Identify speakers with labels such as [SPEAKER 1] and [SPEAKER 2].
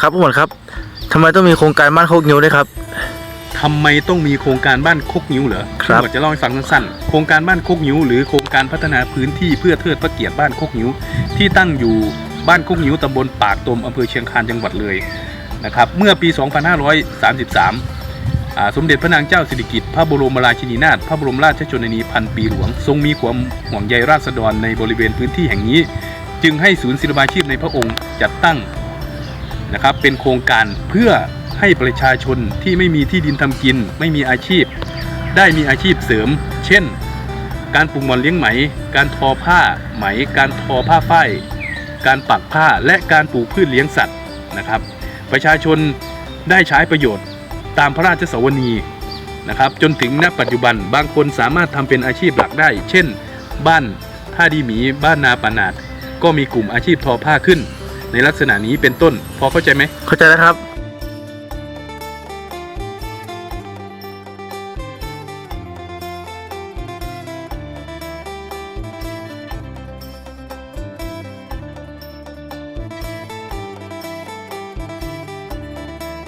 [SPEAKER 1] ครับผู้หมวดครับทำไมต้องมีโครงการบ้านโคกนิ้วด้วยครับ
[SPEAKER 2] ทำไมต้องมีโครงการบ้านโคกนิ้วเหรอ
[SPEAKER 1] ครับ
[SPEAKER 2] ผมจะเล่าให้ฟังสั้นๆ โครงการบ้านโคกนิ้วหรือโครงการพัฒนาพื้นที่เพื่อเทิดพระเกียรติบ้านโคกนิ้ว ที่ตั้งอยู่บ้านโคกนิ้วตำบลปากตมอำเภอเชียงคานจังหวัดเลยนะครับ เมื่อปี 2533อ่าสมเด็จพระนางเจ้าสิริกิติ์พระบรมราชินีนาถพระบรมราชชนนีพันปีหลวง ทรงมีความห่วงใยราษฎรในบริเวณพื้นที่แห่งนี้ จึงให้ศูนย์ศิลปาชีพในพระองค์จัดตั้ง นะครับเป็นโครงการเพื่อให้ประชาชนที่ไม่มีที่ดินทำกิน ไม่มีอาชีพ ได้มีอาชีพเสริม เช่น การปลูกหมอนเลี้ยงไหม การทอผ้าไหม การทอผ้าฝ้ายการปักผ้าและการปลูกพืชเลี้ยงสัตว์นะครับ ประชาชนได้ใช้ประโยชน์ตามพระราชสวนีนะครับ จนถึงณปัจจุบันบางคนสามารถทำเป็นอาชีพหลักได้ เช่น บ้านท่าดีหมี บ้านนาปานาดก็มีกลุ่มอาชีพทอผ้าขึ้น ในลักษณะนี้เป็นต้น พอเข้าใจไหม
[SPEAKER 1] เข้าใจแล้วครับ